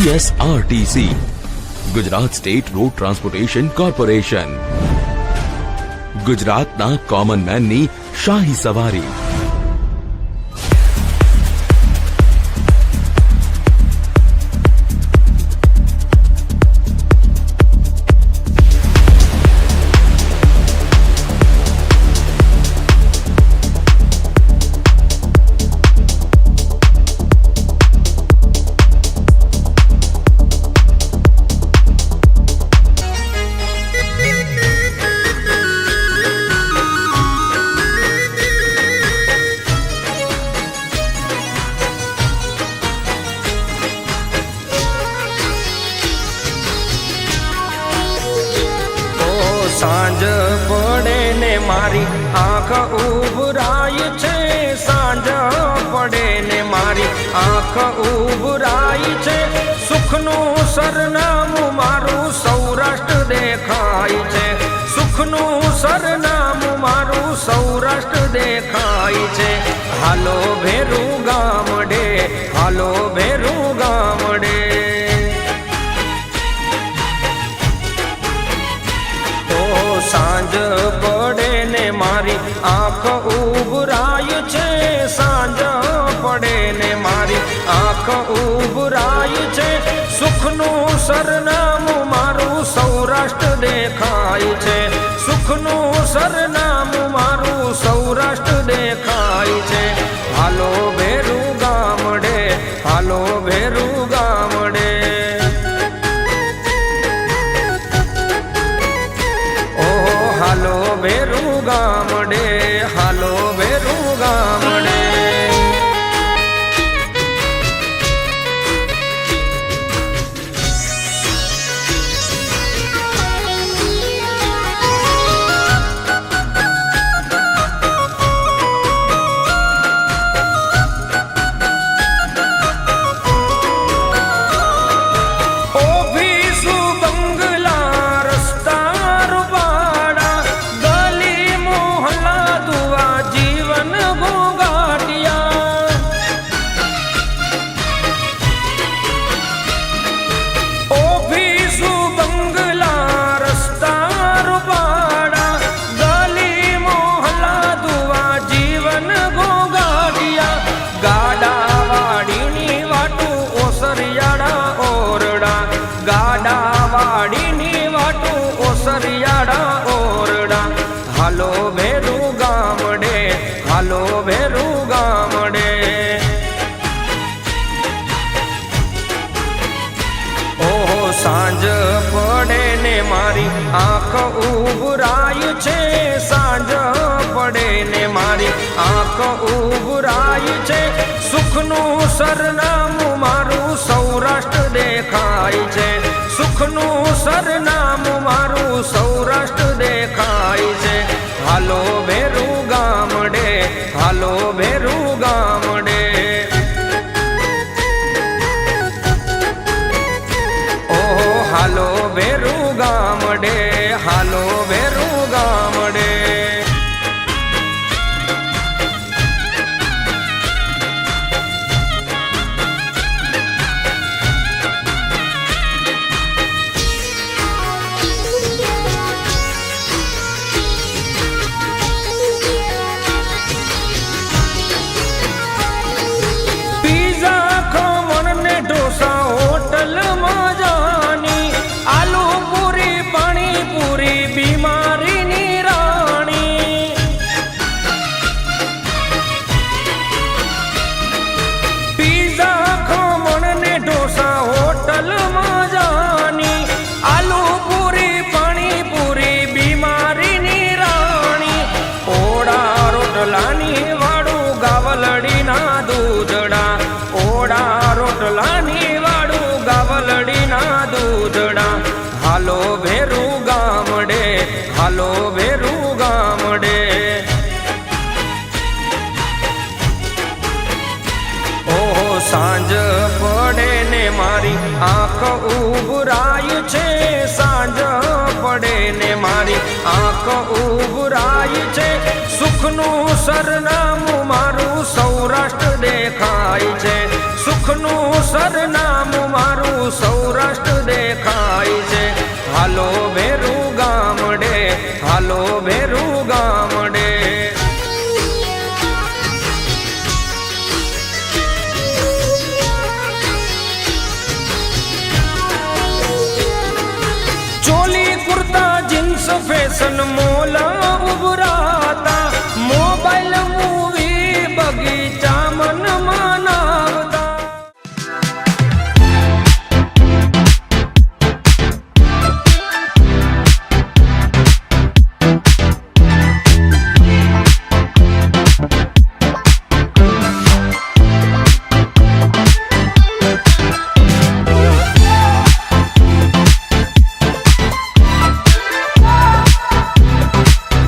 GSRTC Gujarat state road transportation corporation ગુજરાતના common મેનની શાહી સવારી સાંજ પડે ને મારી આંખ ઉભરાય છે. સાંજ પડે ને મારી આંખ ઉભરાય છે. સુખનું સરનામું મારું સૌરાષ્ટ્ર દેખાય છે. સુખનું સરનામું મારું સૌરાષ્ટ્ર દેખાય છે. આંખ ઉભરાય છે, સાંજ પડે ને મારી આંખ ઉભરાય છે. સુખનું સરનામું મારું સૌરાષ્ટ્ર દેખાય છે. સુખનું સરનામું મારું સૌરાષ્ટ્ર દેખાય છે. હાલો ભેરું ગામડે, હાલો ભેરું હાલો ભેરું ગામડે, હાલો ભેરું ગામડે. ઓહો, સાંજ પડે ને મારી આંખ ઉભરાય છે, સાંજ પડે ને મારી આંખ ઉભરાય છે. સુખનું સરનામું હાલો ભેરું ગામડે, હાલો ભેરું ગામડે. ઓહો, સાંજ પડે ને મારી આંખ ઉભરાય છે, સાંજ પડે ને મારી આંખ ઉભરાય છે. સુખનું સરનામું મારું સૌરાષ્ટ્ર દેખાય છે. સુખનું સરનામું મારું સૌરાષ્ટ્ર દેખાય છે फेसन मोला